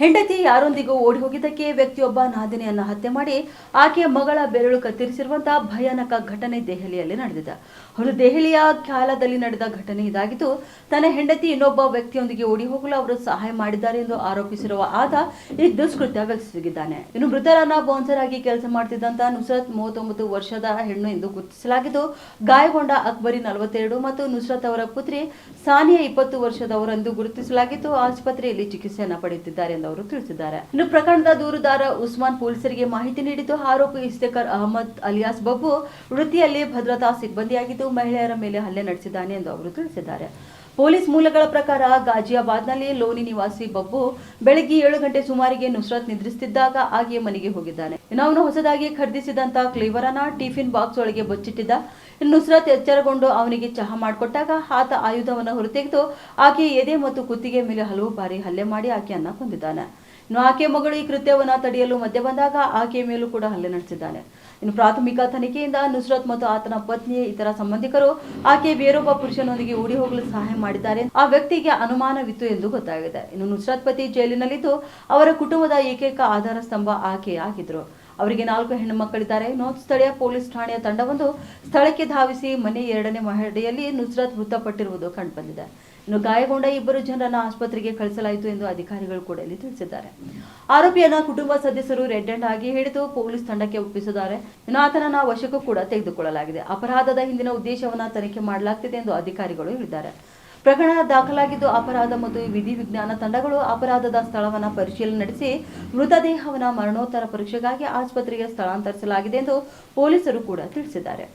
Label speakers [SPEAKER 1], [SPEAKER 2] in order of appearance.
[SPEAKER 1] ಹೆಂಡತಿ ಯಾರೊಂದಿಗೂ ಓಡಿ ಹೋಗಿದ್ದಕ್ಕೆ ವ್ಯಕ್ತಿಯೊಬ್ಬ ನಾದಿನಿಯನ್ನ ಹತ್ಯೆ ಮಾಡಿ ಆಕೆಯ ಮಗಳ ಬೆರಳು ಕತ್ತರಿಸಿರುವಂತಹ ಭಯಾನಕ ಘಟನೆ ದೆಹಲಿಯಲ್ಲಿ ನಡೆದಿದೆ. ಅವರು ದೆಹಲಿಯ ಖ್ಯಾಲದಲ್ಲಿ ನಡೆದ ಘಟನೆ ಇದಾಗಿದ್ದು, ತನ್ನ ಹೆಂಡತಿ ಇನ್ನೊಬ್ಬ ವ್ಯಕ್ತಿಯೊಂದಿಗೆ ಓಡಿ ಹೋಗಲು ಅವರು ಸಹಾಯ ಮಾಡಿದ್ದಾರೆ ಎಂದು ಆರೋಪಿಸಿರುವ ಆತ ಈ ದುಷ್ಕೃತ್ಯ ವ್ಯಕ್ತಿಸಿದ್ದಾನೆ ಇನ್ನು ಮೃತರನ್ನ ಬೌನ್ಸರ್ ಆಗಿ ಕೆಲಸ ಮಾಡ್ತಿದ್ದಂತ ನುಸ್ರತ್ ಮೂವತ್ತೊಂಬತ್ತು ವರ್ಷದ ಹೆಣ್ಣು ಎಂದು ಗುರುತಿಸಲಾಗಿದ್ದು, ಗಾಯಗೊಂಡ ಅಕ್ಬರಿ ನಲವತ್ತೆರಡು ಮತ್ತು ನುಸ್ರತ್ ಅವರ ಪುತ್ರಿ ಸಾನಿಯಾ ಇಪ್ಪತ್ತು ವರ್ಷದವರೆಂದು ಗುರುತಿಸಲಾಗಿದ್ದು, ಆಸ್ಪತ್ರೆಯಲ್ಲಿ ಚಿಕಿತ್ಸೆಯನ್ನು ಪಡೆಯುತ್ತಿದ್ದಾರೆ ಎಂದು ಅವರು ತಿಳಿಸಿದ್ದಾರೆ. ಇನ್ನು ಪ್ರಕರಣದ ದೂರುದಾರ ಉಸ್ಮಾನ್ ಪೊಲೀಸರಿಗೆ ಮಾಹಿತಿ ನೀಡಿದ್ದು ಆರೋಪಿ ಇಸ್ತೆಕರ್ ಅಹಮದ್ ಅಲಿಯಾಸ್ ಬಬ್ಬು ವೃತ್ತಿಯಲ್ಲಿ ಭದ್ರತಾ ಸಿಬ್ಬಂದಿಯಾಗಿದ್ದು ಮಹಿಳೆಯರ ಮೇಲೆ ಹಲ್ಲೆ ನಡೆಸಿದ್ದಾನೆ ಎಂದು ಅವರು ತಿಳಿಸಿದ್ದಾರೆ. ಪೊಲೀಸ್ ಮೂಲಗಳ ಪ್ರಕಾರ ಗಾಜಿಯಾಬಾದ್ನಲ್ಲಿ ಲೋನಿ ನಿವಾಸಿ ಬಬ್ಬು ಬೆಳಗ್ಗೆ ಏಳು ಗಂಟೆ ಸುಮಾರಿಗೆ ನುಸ್ರತ್ ನಿದ್ರಿಸುತ್ತಿದ್ದಾಗ ಆಕೆಯ ಮನೆಗೆ ಹೋಗಿದ್ದಾನೆ. ಅವನು ಹೊಸದಾಗಿ ಖರೀದಿಸಿದಂತ ಕ್ಲೇವರನ ಟಿಫಿನ್ ಬಾಕ್ಸ್ ಒಳಗೆ ಬಚ್ಚಿಟ್ಟಿದ್ದ ನುಸ್ರತ್ ಎಚ್ಚರಗೊಂಡು ಅವನಿಗೆ ಚಹಾ ಮಾಡಿಕೊಟ್ಟಾಗ ಆತ ಆಯುಧವನ್ನು ಹೊರತೆಗೆದು ಆಕೆಯ ಎದೆ ಮತ್ತು ಕುತ್ತಿಗೆ ಮೇಲೆ ಹಲವು ಬಾರಿ ಹಲ್ಲೆ ಮಾಡಿ ಆಕೆಯನ್ನ ಕೊಂದಿದ್ದಾನೆ. ಇನ್ನು ಆಕೆ ಮಗಳು ಈ ಕೃತ್ಯವನ್ನು ತಡೆಯಲು ಮಧ್ಯೆ ಬಂದಾಗ ಆಕೆಯ ಮೇಲೂ ಕೂಡ ಹಲ್ಲೆ ನಡೆಸಿದ್ದಾನೆ ಇನ್ನು ಪ್ರಾಥಮಿಕ ತನಿಖೆಯಿಂದ ನುಸ್ರತ್ ಮತ್ತು ಆತನ ಪತ್ನಿ ಇತರ ಸಂಬಂಧಿಕರು ಆಕೆ ಬೇರೊಬ್ಬ ಪುರುಷನೊಂದಿಗೆ ಓಡಿ ಹೋಗಲು ಸಹಾಯ ಮಾಡಿದ್ದಾರೆ. ಆ ವ್ಯಕ್ತಿಗೆ ಅನುಮಾನವಿತ್ತು ಎಂದು ಗೊತ್ತಾಗಿದೆ. ಇನ್ನು ನುಸ್ರತ್ ಪತಿ ಜೈಲಿನಲ್ಲಿದ್ದು ಅವರ ಕುಟುಂಬದ ಏಕೈಕ ಆಧಾರ ಸ್ತಂಭ ಆಕೆ ಆಗಿದ್ರು ಅವರಿಗೆ ನಾಲ್ಕು ಹೆಣ್ಣು ಮಕ್ಕಳಿದ್ದಾರೆ ಇನ್ನು ಸ್ಥಳೀಯ ಪೊಲೀಸ್ ಠಾಣೆಯ ತಂಡವೊಂದು ಸ್ಥಳಕ್ಕೆ ಧಾವಿಸಿ ಮನೆ ಎರಡನೇ ಮಹಡಿಯಲ್ಲಿ ನುಸ್ರತ್ ಮೃತಪಟ್ಟಿರುವುದು ಕಂಡುಬಂದಿದೆ. ಇನ್ನು ಗಾಯಗೊಂಡ ಇಬ್ಬರು ಜನರನ್ನು ಆಸ್ಪತ್ರೆಗೆ ಕಳಿಸಲಾಯಿತು ಎಂದು ಅಧಿಕಾರಿಗಳು ಕೂಡ ಇಲ್ಲಿ ತಿಳಿಸಿದ್ದಾರೆ. ಆರೋಪಿಯನ್ನ ಕುಟುಂಬ ಸದಸ್ಯರು ರೆಡ್ ಹ್ಯಾಂಡ್ ಆಗಿ ಹಿಡಿದು ಪೊಲೀಸ್ ತಂಡಕ್ಕೆ ಒಪ್ಪಿಸಿದ್ದಾರೆ. ಇನ್ನು ಆತನನ್ನ ವಶಕ್ಕೂ ಕೂಡ ತೆಗೆದುಕೊಳ್ಳಲಾಗಿದೆ. ಅಪರಾಧದ ಹಿಂದಿನ ಉದ್ದೇಶವನ್ನ ತನಿಖೆ ಮಾಡಲಾಗ್ತಿದೆ ಎಂದು ಅಧಿಕಾರಿಗಳು ಹೇಳಿದ್ದಾರೆ. ಪ್ರಕರಣ ದಾಖಲಾಗಿದ್ದು ಅಪರಾಧ ಮತ್ತು ವಿಧಿ ವಿಜ್ಞಾನ ತಂಡಗಳು ಅಪರಾಧದ ಸ್ಥಳವನ್ನ ಪರಿಶೀಲನೆ ನಡೆಸಿ ಮೃತದೇಹವನ್ನು ಮರಣೋತ್ತರ ಪರೀಕ್ಷೆಗಾಗಿ ಆಸ್ಪತ್ರೆಗೆ ಸ್ಥಳಾಂತರಿಸಲಾಗಿದೆ ಎಂದು ಪೊಲೀಸರು ಕೂಡ ತಿಳಿಸಿದ್ದಾರೆ.